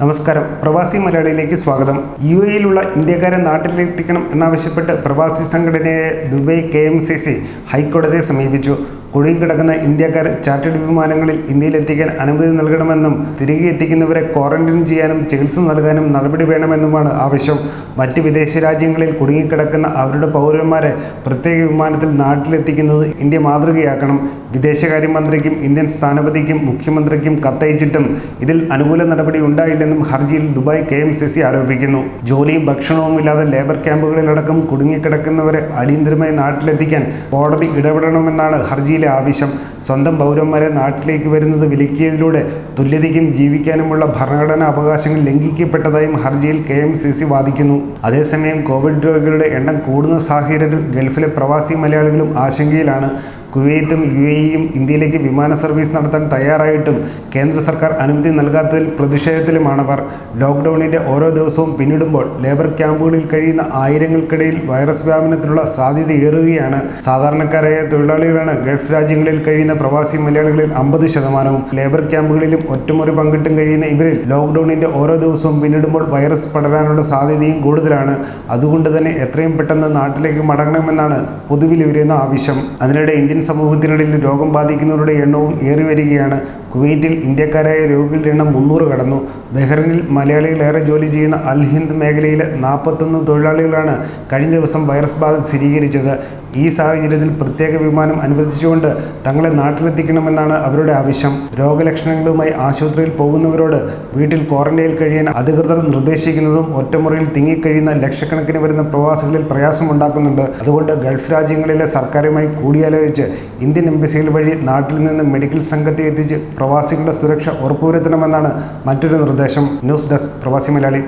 നമസ്കാരം. പ്രവാസി മലയാളിയിലേക്ക് സ്വാഗതം. യു എയിലുള്ള ഇന്ത്യക്കാരെ നാട്ടിലെത്തിക്കണം എന്നാവശ്യപ്പെട്ട് പ്രവാസി സംഘടനയായ Dubai K M C C ഹൈക്കോടതിയെ സമീപിച്ചു. കുടുങ്ങിക്കിടക്കുന്ന ഇന്ത്യക്കാർ ചാർട്ടേഡ് വിമാനങ്ങളിൽ ഇന്ത്യയിലെത്തിക്കാൻ അനുമതി നൽകണമെന്നും തിരികെ എത്തിക്കുന്നവരെ ക്വാറന്റൈൻ ചെയ്യാനും ചികിത്സ നൽകാനും നടപടി വേണമെന്നുമാണ് ആവശ്യം. മറ്റ് വിദേശ രാജ്യങ്ങളിൽ കുടുങ്ങിക്കിടക്കുന്ന അവരുടെ പൗരന്മാരെ പ്രത്യേക വിമാനത്തിൽ നാട്ടിലെത്തിക്കുന്നത് ഇന്ത്യ മാതൃകയാക്കണം. വിദേശകാര്യമന്ത്രിക്കും ഇന്ത്യൻ സ്ഥാനപതിക്കും മുഖ്യമന്ത്രിക്കും കത്തയച്ചിട്ടും ഇതിൽ അനുകൂല നടപടി ഉണ്ടായില്ലെന്നും ഹർജിയിൽ Dubai K M C C ആരോപിക്കുന്നു. ജോലിയും ഭക്ഷണവും ഇല്ലാതെ ലേബർ ക്യാമ്പുകളിലടക്കം കുടുങ്ങിക്കിടക്കുന്നവരെ അടിയന്തരമായി നാട്ടിലെത്തിക്കാൻ കോടതി ഇടപെടണമെന്നാണ് ഹർജിയിലെ ആവശ്യം. സ്വന്തം പൗരന്മാരെ നാട്ടിലേക്ക് വരുന്നത് വിലക്കിയതിലൂടെ തുല്യതയ്ക്കും ജീവിക്കാനുമുള്ള ഭരണഘടനാ അവകാശങ്ങൾ ലംഘിക്കപ്പെട്ടതായും ഹർജിയിൽ കെ എം സി സി വാദിക്കുന്നു. അതേസമയം കോവിഡ് രോഗികളുടെ എണ്ണം കൂടുന്ന സാഹചര്യത്തിൽ ഗൾഫിലെ പ്രവാസി മലയാളികളും ആശങ്കയിലാണ്. കുവൈത്തും യു എയും ഇന്ത്യയിലേക്ക് വിമാന സർവീസ് നടത്താൻ തയ്യാറായിട്ടും കേന്ദ്ര സർക്കാർ അനുമതി നൽകാത്തതിൽ പ്രതിഷേധത്തിലുമാണവർ ലോക്ക്ഡൌണിന്റെ ഓരോ ദിവസവും പിന്നിടുമ്പോൾ ലേബർ ക്യാമ്പുകളിൽ കഴിയുന്ന ആയിരങ്ങൾക്കിടയിൽ വൈറസ് വ്യാപനത്തിനുള്ള സാധ്യതയേറുകയാണ് സാധാരണക്കാരായ തൊഴിലാളികളാണ് ഗൾഫ് രാജ്യങ്ങളിൽ കഴിയുന്ന പ്രവാസി മലയാളികളിൽ അമ്പത് ശതമാനവും. ലേബർ ക്യാമ്പുകളിലും ഒറ്റമുറി പങ്കിട്ടും കഴിയുന്ന ഇവരിൽ ലോക്ക്ഡൌണിന്റെ ഓരോ ദിവസവും പിന്നിടുമ്പോൾ വൈറസ് പടരാനുള്ള സാധ്യതയും കൂടുതലാണ്. അതുകൊണ്ട് തന്നെ എത്രയും പെട്ടെന്ന് നാട്ടിലേക്ക് മടങ്ങണമെന്നാണ് പൊതുവിൽ ഉയരുന്ന ആവശ്യം. അതിനിടെ സമൂഹത്തിനിടയിൽ രോഗം ബാധിക്കുന്നവരുടെ എണ്ണവും ഏറി വരികയാണ്. കുവൈറ്റിൽ ഇന്ത്യക്കാരായ രോഗികളുടെ എണ്ണം മുന്നൂറ് കടന്നു. ബഹ്റിനിൽ മലയാളികളേറെ ജോലി ചെയ്യുന്ന അൽ ഹിന്ദ് മേഖലയിലെ നാൽപ്പത്തൊന്ന് തൊഴിലാളികളാണ് കഴിഞ്ഞ ദിവസം വൈറസ് ബാധ സ്ഥിരീകരിച്ചത്. ഈ സാഹചര്യത്തിൽ പ്രത്യേക വിമാനം അനുവദിച്ചുകൊണ്ട് തങ്ങളെ നാട്ടിലെത്തിക്കണമെന്നാണ് അവരുടെ ആവശ്യം. രോഗലക്ഷണങ്ങളുമായി ആശുപത്രിയിൽ പോകുന്നവരോട് വീട്ടിൽ ക്വാറന്റൈനിൽ കഴിയാൻ അധികൃതർ നിർദ്ദേശിക്കുന്നതും ഒറ്റമുറിയിൽ തിങ്ങിക്കഴിയുന്ന ലക്ഷക്കണക്കിന് വരുന്ന പ്രവാസികളിൽ പ്രയാസമുണ്ടാക്കുന്നുണ്ട്. അതുകൊണ്ട് ഗൾഫ് രാജ്യങ്ങളിലെ സർക്കാരുമായി കൂടിയാലോചിച്ച് ഇന്ത്യൻ എംബസികൾ വഴി നാട്ടിൽ നിന്ന് മെഡിക്കൽ സംഘത്തെ എത്തിച്ച് പ്രവാസികളുടെ സുരക്ഷ ഉറപ്പുവരുത്തണമെന്നാണ് മറ്റൊരു നിർദ്ദേശം. ന്യൂസ് ഡെസ്ക് പ്രവാസി മലയാളി.